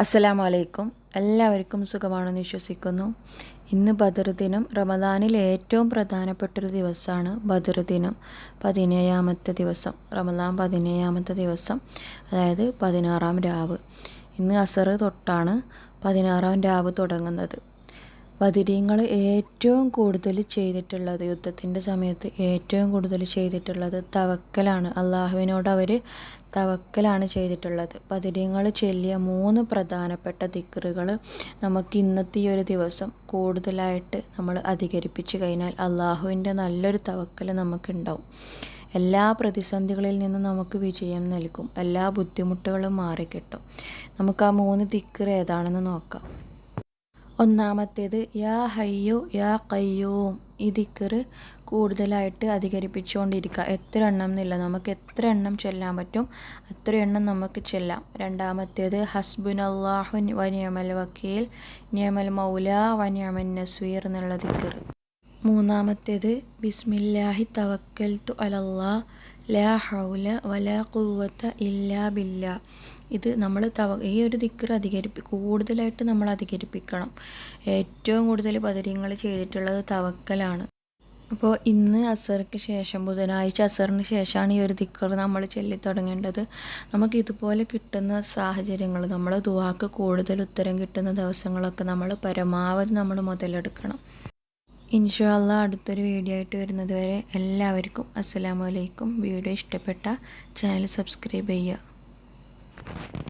അസ്സലാമു അലൈക്കും എല്ലാവർക്കും സുഖമാണെന്ന് വിശ്വസിക്കുന്നു. ഇന്ന് ബദർ ദിനം റമദാനിൽ ഏറ്റവും പ്രധാനപ്പെട്ടൊരു ദിവസമാണ് ബദർ ദിനം പതിനേഴാമത്തെ ദിവസം. റമദാൻ പതിനേഴാമത്തെ ദിവസം. അതായത് പതിനാറാം രാവ്. ഇന്ന് അസർ തൊട്ടാണ് പതിനാറാം രാവ് തുടങ്ങുന്നത്. ബദിരീങ്ങൾ ഏറ്റവും കൂടുതൽ ചെയ്തിട്ടുള്ളത് യുദ്ധത്തിന്റെ സമയത്ത് ഏറ്റവും കൂടുതൽ ചെയ്തിട്ടുള്ളത് തവക്കലാണ്. അള്ളാഹുവിനോട് അവർ തവക്കലാണ് ചെയ്തിട്ടുള്ളത്. പതിരങ്ങൾ ചൊല്ലിയ മൂന്ന് പ്രധാനപ്പെട്ട ദിക്റുകൾ നമുക്ക് ഇന്നത്തെ ഈ ഒരു ദിവസം കൂടുതലായിട്ട് നമ്മൾ അധികരിപ്പിച്ച് കഴിഞ്ഞാൽ അള്ളാഹുവിന്റെ നല്ലൊരു തവക്കൽ നമുക്കുണ്ടാവും. എല്ലാ പ്രതിസന്ധികളിൽ നിന്നും നമുക്ക് വിജയം നൽകും. എല്ലാ ബുദ്ധിമുട്ടുകളും മാറിക്കിട്ടും. നമുക്ക് ആ മൂന്ന് ദിക്കർ ഏതാണെന്ന് നോക്കാം. ഒന്നാമത്തേത് യാ ഹയ്യു യാ കയ്യൂം ഈ ദിക്കറ് കൂടുതലായിട്ട് അധികരിപ്പിച്ചുകൊണ്ടിരിക്കുക എത്ര എണ്ണം എന്നില്ല നമുക്ക് എത്ര എണ്ണം ചൊല്ലാൻ പറ്റും? അത്ര എണ്ണം നമുക്ക് ചെല്ലാം. രണ്ടാമത്തേത് ഹസ്ബുൻ അള്ളാഹു വനിയമൽ വക്കീൽ നിയമൽ മൗല വനിയമൻ നസ്വീർ എന്നുള്ള ദിക്കറ്. മൂന്നാമത്തേത് ബിസ്മില്ലാഹി തവക്കൽ തു അലല്ലാ ലാ ഹൗല വലാ കൂവത്ത ഇല്ലാ ബില്ലാ. ഇത് നമ്മൾ തവ ഈ ഒരു ദിക്കർ അധികരിപ്പി കൂടുതലായിട്ട് നമ്മൾ അധികരിപ്പിക്കണം. ഏറ്റവും കൂടുതൽ പതിര്യങ്ങൾ ചെയ്തിട്ടുള്ളത് തവക്കലാണ്. അപ്പോൾ ഇന്ന് അസർക്ക് ശേഷം ബുധനാഴ്ച അസറിന് ശേഷമാണ് ഈ ഒരു ദിക്കർ നമ്മൾ ചൊല്ലി തുടങ്ങേണ്ടത്. നമുക്ക് ഇതുപോലെ കിട്ടുന്ന സാഹചര്യങ്ങൾ നമ്മൾ ദുവാക്ക് കൂടുതൽ ഉത്തരം കിട്ടുന്ന ദിവസങ്ങളൊക്കെ നമ്മൾ പരമാവധി നമ്മൾ മുതലെടുക്കണം. ഇൻഷാല്ല അടുത്തൊരു വീഡിയോ ആയിട്ട് വരുന്നത് വരെ എല്ലാവർക്കും അസ്സലാമു അലൈക്കും. വീഡിയോ ഇഷ്ടപ്പെട്ട ചാനൽ സബ്സ്ക്രൈബ് ചെയ്യുക.